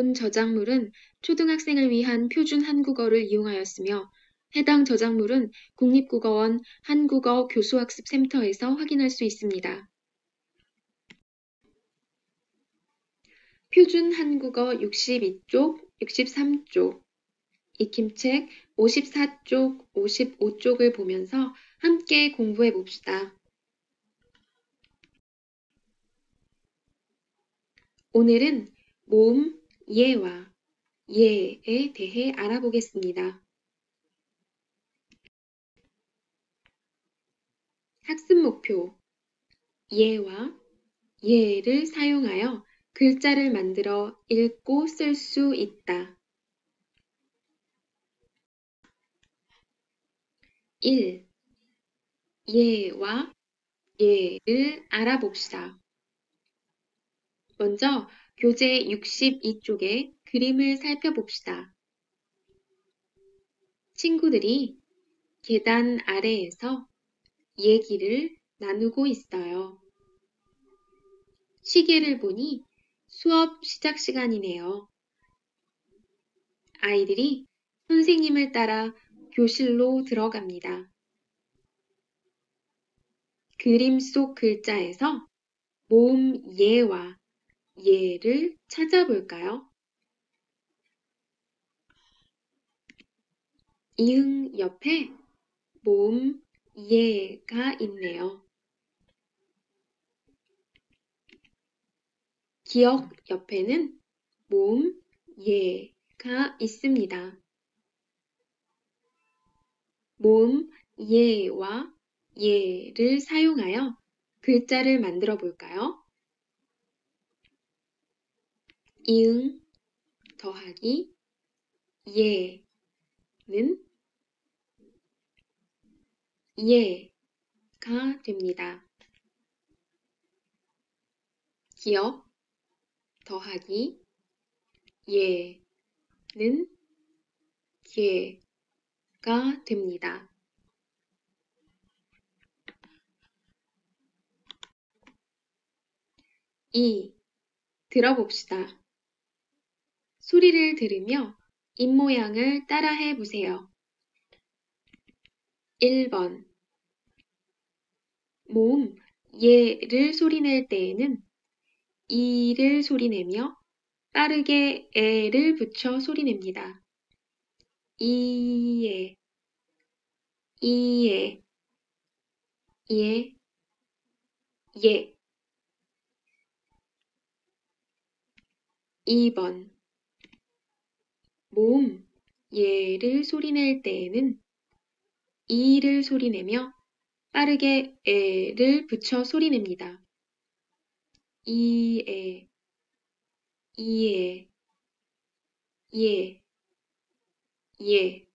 본 저작물은 초등학생을 위한 표준 한국어를 이용하였으며 해당 저작물은 국립국어원 한국어 교수학습센터에서 확인할 수 있습니다. 표준 한국어 62쪽, 63쪽, 익힘책 54쪽, 55쪽을 보면서 함께 공부해 봅시다. 오늘은 모음 예와 예에 대해 알아보겠습니다. 학습 목표 예와 예를 사용하여 글자를 만들어 읽고 쓸 수 있다. 1. 예와 예를 알아봅시다. 먼저 교재 62쪽의 그림을 살펴봅시다. 친구들이 계단 아래에서 얘기를 나누고 있어요. 시계를 보니 수업 시작 시간이네요. 아이들이 선생님을 따라 교실로 들어갑니다. 그림 속 글자에서 모음 예와 예를 찾아볼까요? 이응 옆에 모음 예가 있네요. 기억 옆에는 모음 예가 있습니다. 모음 예와 예를 사용하여 글자를 만들어 볼까요? 이응 더하기 예는 예가 됩니다. 기억 더하기 예는 예가 됩니다. 2. 들어봅시다. 소리를 들으며 입모양을 따라해 보세요. 1번. 모음 예를 소리낼 때에는 이를 소리내며 빠르게 에를 붙여 소리냅니다. 이에. 이에. 예. 예. 2번 모음 예를 소리낼 때에는 이를 소리내며 빠르게 에를 붙여 소리냅니다. 이에, 이에, 예, 예.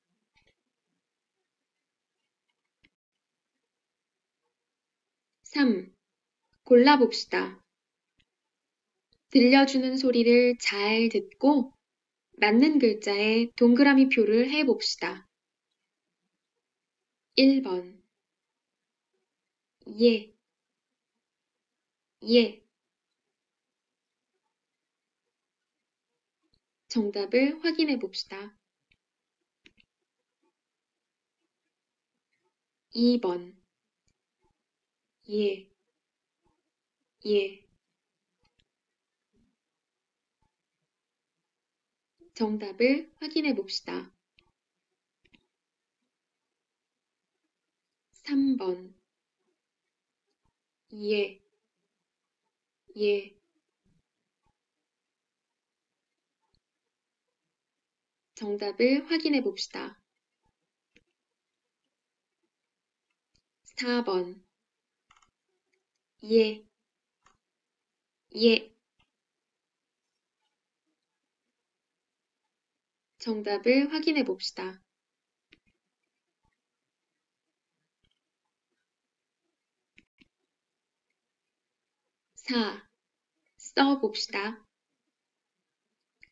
삼. 골라봅시다. 들려주는 소리를 잘 듣고 맞는 글자에 동그라미 표를 해 봅시다. 1번 예, 예. 정답을 확인해 봅시다. 2번 예, 예. 정답을 확인해 봅시다. 3번 예, 예. 정답을 확인해 봅시다. 4번 예, 예. 정답을 확인해 봅시다. 4. 써봅시다.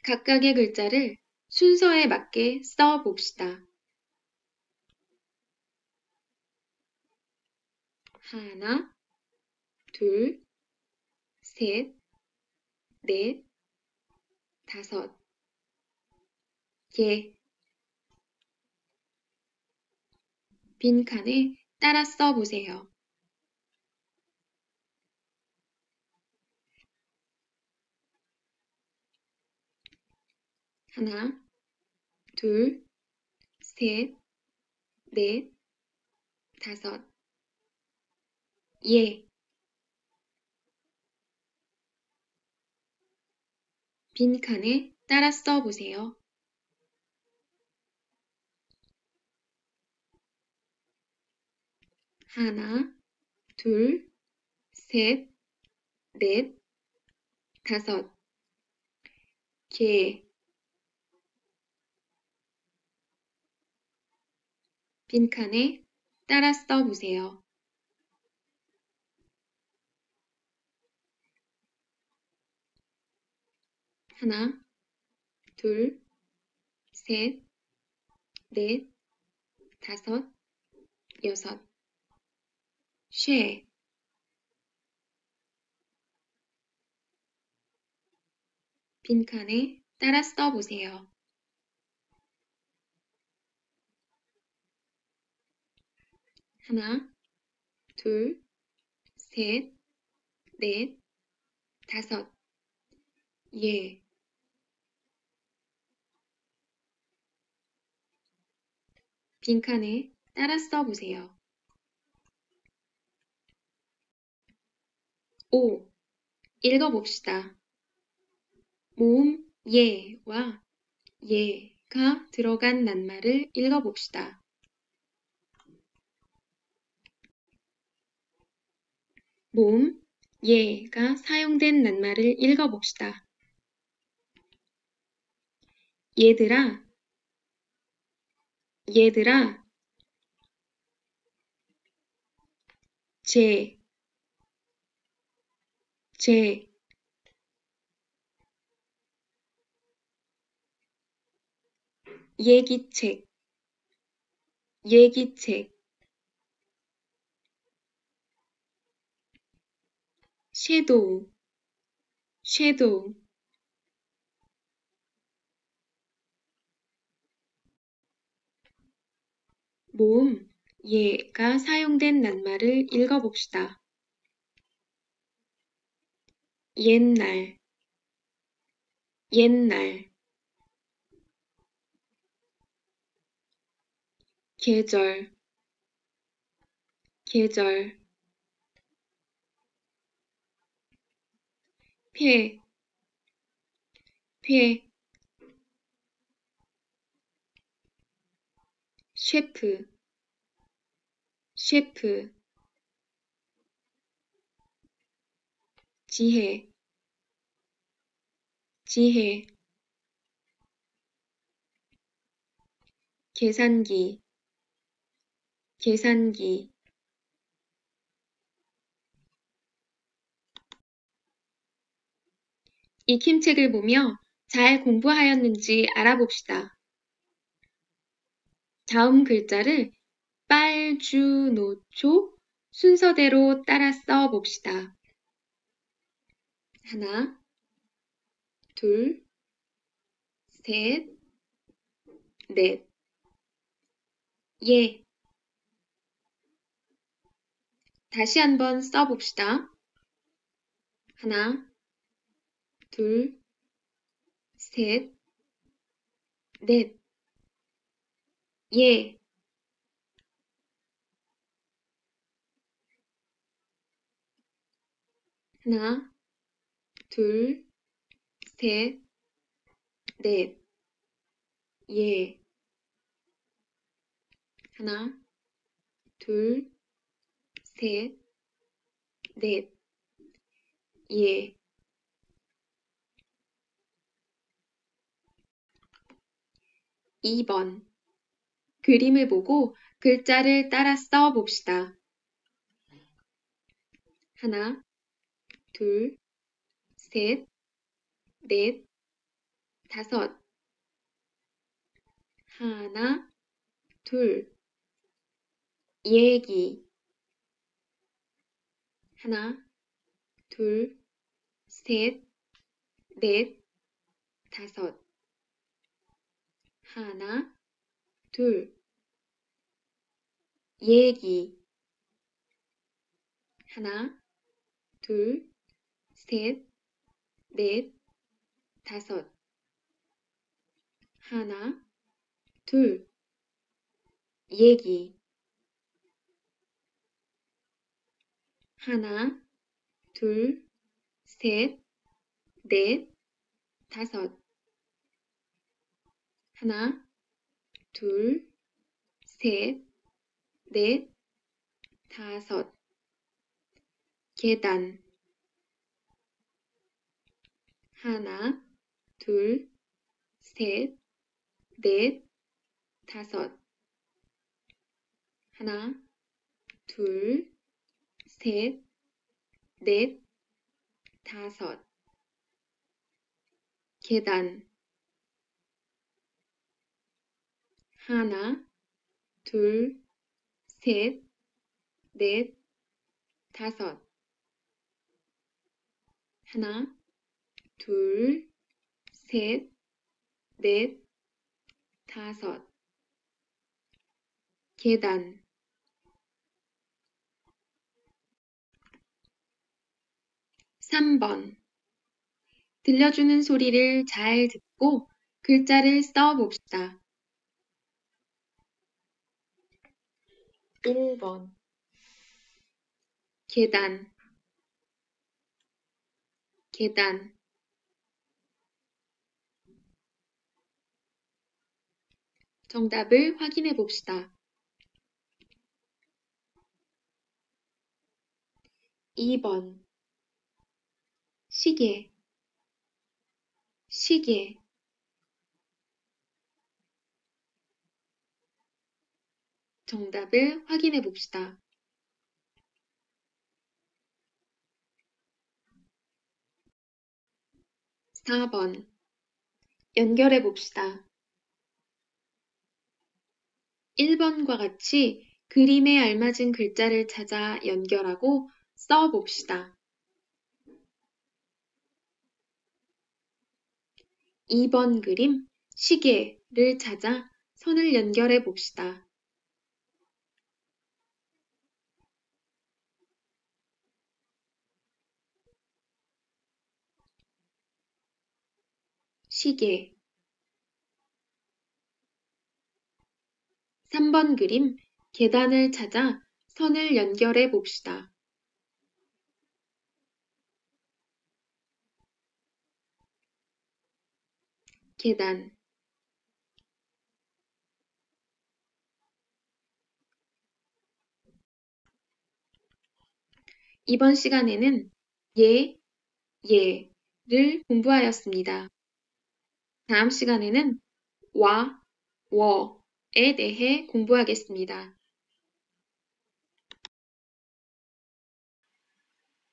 각각의 글자를 순서에 맞게 써봅시다. 하나, 둘, 셋, 넷, 다섯, 개. 빈칸에 따라 써보세요. 하나, 둘, 셋, 넷, 다섯. 예. 빈 칸에 따라 써보세요. 하나, 둘, 셋, 넷, 다섯. 개. 빈칸에 따라 써보세요. 하나, 둘, 셋, 넷, 다섯, 여섯. 쉐. 빈칸에 따라 써보세요. 하나, 둘, 셋, 넷, 다섯. 예. 빈칸에 따라 써보세요. 5. 읽어봅시다. 모음 예와 예가 들어간 낱말을 읽어봅시다. 모음 예가 사용된 낱말을 읽어봅시다. 얘들아, 얘들아, 제, 제, 얘기책, 얘기책, 섀도우, 섀도우, 모음 예가 사용된 낱말을 읽어봅시다. 옛날, 옛날, 계절, 계절, 폐, 폐, 셰프, 셰프, 지혜, 지혜, 계산기, 계산기, 익힘책을 보며 잘 공부하였는지 알아봅시다. 다음 글자를 빨주노초 순서대로 따라 써 봅시다. 하나, 둘, 셋, 넷. 예. 다시 한번 써봅시다. 하나, 둘, 셋, 넷. 예. 하나, 둘, 셋, 넷. 예. 하나, 둘, 셋, 넷. 예. 이번 그림을 보고 글자를 따라 써 봅시다. 하나, 둘, 셋, 넷, 다섯. 하나, 둘. 얘기. 하나, 둘, 셋, 넷, 다섯. 하나, 둘. 얘기. 하나, 둘, 셋, 넷, 다섯. 하나, 둘. 얘기. 하나, 둘, 셋, 넷, 다섯. 하나, 둘, 셋, 넷, 다섯. 계단. 하나, 둘, 셋, 넷, 다섯. 하나, 둘, 셋, 넷, 다섯. 계단. 하나, 둘, 셋, 넷, 다섯. 하나, 둘, 셋, 넷, 다섯. 계단. 삼 번 들려주는 소리를 잘 듣고 글자를 써 봅시다. 1번 계단 계단 정답을 확인해 봅시다. 2번 시계 시계 정답을 확인해 봅시다. 4번 연결해 봅시다. 1번과 같이 그림에 알맞은 글자를 찾아 연결하고 써 봅시다. 2번 그림 시계를 찾아 선을 연결해 봅시다. 시계 3번 그림 계단을 찾아 선을 연결해 봅시다. 계단 이번 시간에는 예, 예를 공부하였습니다. 다음 시간에는 와, 워에 대해 공부하겠습니다.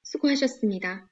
수고하셨습니다.